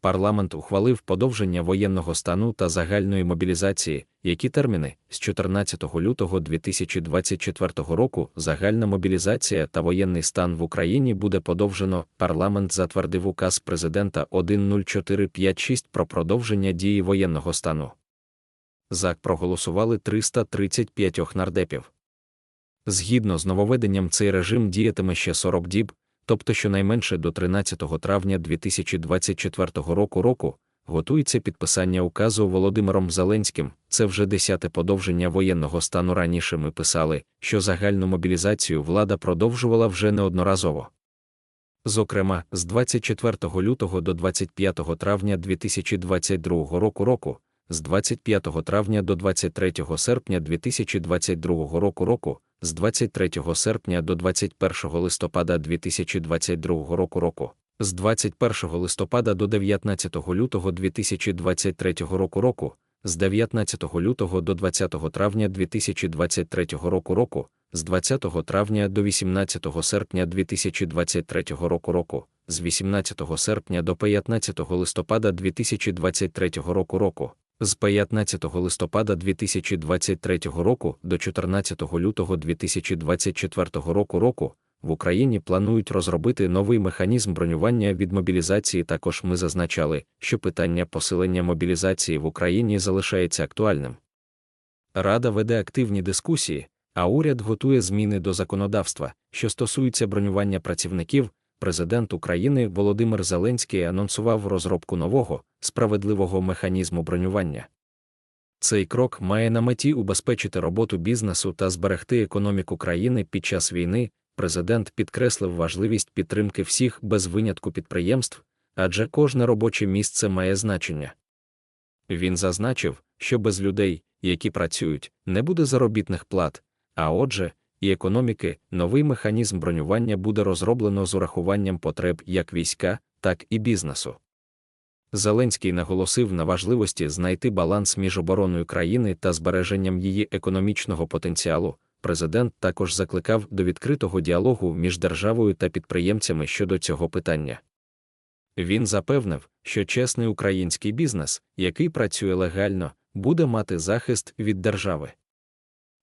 парламент ухвалив подовження воєнного стану та загальної мобілізації, які терміни з 14 лютого 2024 року загальна мобілізація та воєнний стан в Україні буде подовжено. Парламент затвердив указ президента 10456 про продовження дії воєнного стану. За проголосували 335 нардепів. Згідно з нововведенням, цей режим діятиме ще 40 діб, тобто щонайменше до 13 травня 2024 року року, готується підписання указу Володимиром Зеленським. Це вже десяте подовження воєнного стану. Раніше ми писали, що загальну мобілізацію влада продовжувала вже неодноразово. Зокрема, з 24 лютого до 25 травня 2022 року року, з 25 травня до 23 серпня 2022 року року, з 23 серпня до 21 листопада 2022 року року, з 21 листопада до 19 лютого 2023 року року, з 19 лютого до 20 травня 2023 року року, з 20 травня до 18 серпня 2023 року року, з 18 серпня до 15 листопада 2023 року року, з 15 листопада 2023 року до 14 лютого 2024 року року в Україні планують розробити новий механізм бронювання від мобілізації. Також ми зазначали, що питання посилення мобілізації в Україні залишається актуальним. Рада веде активні дискусії, а уряд готує зміни до законодавства, що стосуються бронювання працівників. Президент України Володимир Зеленський анонсував розробку нового справедливого механізму бронювання. Цей крок має на меті убезпечити роботу бізнесу та зберегти економіку країни під час війни. Президент підкреслив важливість підтримки всіх без винятку підприємств, адже кожне робоче місце має значення. Він зазначив, що без людей, які працюють, не буде заробітних плат, а отже, і економіки, новий механізм бронювання буде розроблено з урахуванням потреб як війська, так і бізнесу. Зеленський наголосив на важливості знайти баланс між обороною країни та збереженням її економічного потенціалу. Президент також закликав до відкритого діалогу між державою та підприємцями щодо цього питання. Він запевнив, що чесний український бізнес, який працює легально, буде мати захист від держави.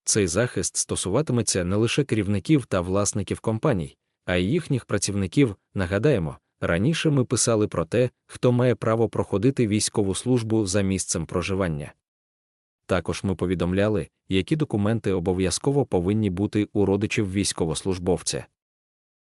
Цей захист стосуватиметься не лише керівників та власників компаній, а й їхніх працівників. Нагадаємо, раніше ми писали про те, хто має право проходити військову службу за місцем проживання. Також ми повідомляли, які документи обов'язково повинні бути у родичів військовослужбовця.